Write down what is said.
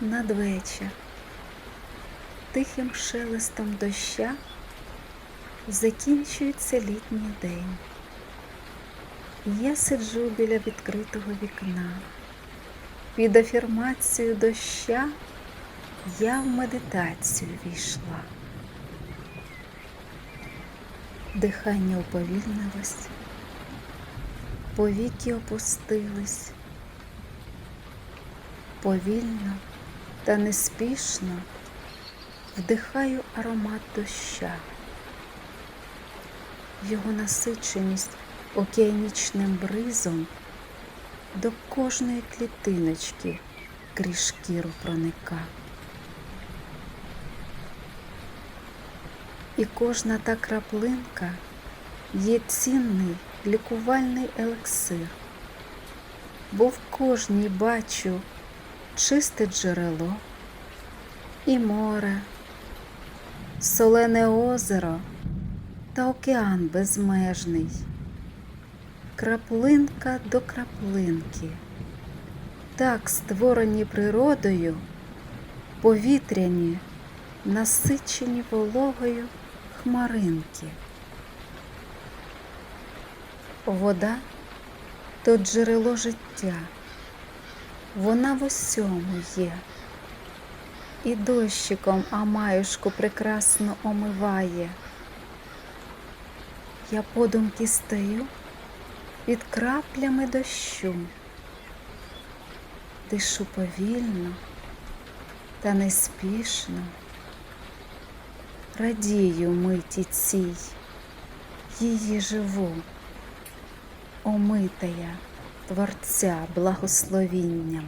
надвечір, тихим шелестом доща закінчується літній день. Я сиджу біля відкритого вікна. Під афірмацію доща я в медитацію війшла. Дихання уповільнилось, повіки опустились. Повільно та неспішно вдихаю аромат доща. Його насиченість океанічним бризом до кожної клітиночки крізь шкіру проника. І кожна та краплинка є цінний лікувальний елексир, бо в кожній бачу чисте джерело і море, солене озеро та океан безмежний, краплинка до краплинки, так створені природою, повітряні, насичені вологою хмаринки. Вода то джерело життя, вона в усьому є. І дощиком Амаюшку прекрасно омиває. Я подумки стою під краплями дощу, дишу повільно та неспішно, радію миті цій, її живу, омитая Творця благословінням.